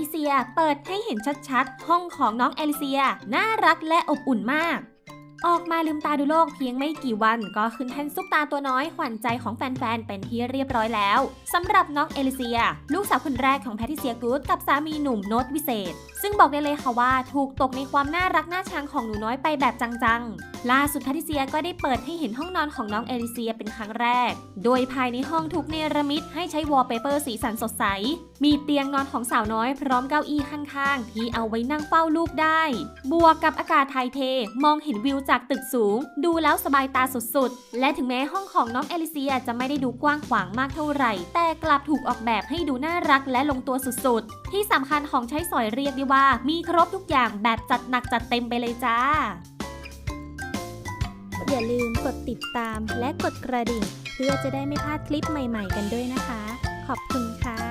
ทิเซียเปิดให้เห็นชัดๆ ห้องของน้องเอลิเซีย น่ารักและอบอุ่นมาก ออกมาลืมตาดูโลกเพียงไม่กี่วันก็ขึ้นแท่นซุปตาตัวน้อยขวัญใจของแฟนๆ เป็นที่เรียบร้อยแล้วสำหรับน้องเอลิเซีย ลูกสาวคนแรกของแพทิเซียกูดกับสามีหนุ่มโน้ตวิเศษ ซึ่งบอกได้เลยค่ะว่าถูกตกในความน่ารักน่าชังของหนูน้อยไปแบบจังๆ ล่าสุดแพทิเซียก็ได้เปิดให้เห็นห้องนอนของน้องเอลิเซียเป็นครั้งแรก โดยภายในห้องถูกเนรมิตให้ใช้วอลเปเปอร์สีสันสดใสมีเตียงนอนของสาวน้อยพร้อมเก้าอี้ข้างๆ ที่เอาไว้นั่งเฝ้าลูกได้ บวกกับอากาศไทยเท มองเห็นวิวจากตึกสูง ดูแล้วสบายตาสุดๆ และถึงแม้ห้องของน้องเอลิเซียจะไม่ได้ดูกว้างขวางมากเท่าไหร่ แต่กลับถูกออกแบบให้ดูน่ารักและลงตัวสุดๆ ที่สำคัญของใช้สอยเรียกได้ว่า มีครบทุกอย่างแบบจัดหนักจัดเต็มไปเลยจ้า อย่าลืมกดติดตามและกดกระดิ่ง เพื่อจะได้ไม่พลาดคลิปใหม่ ๆ กันด้วยนะคะ ขอบคุณค่ะ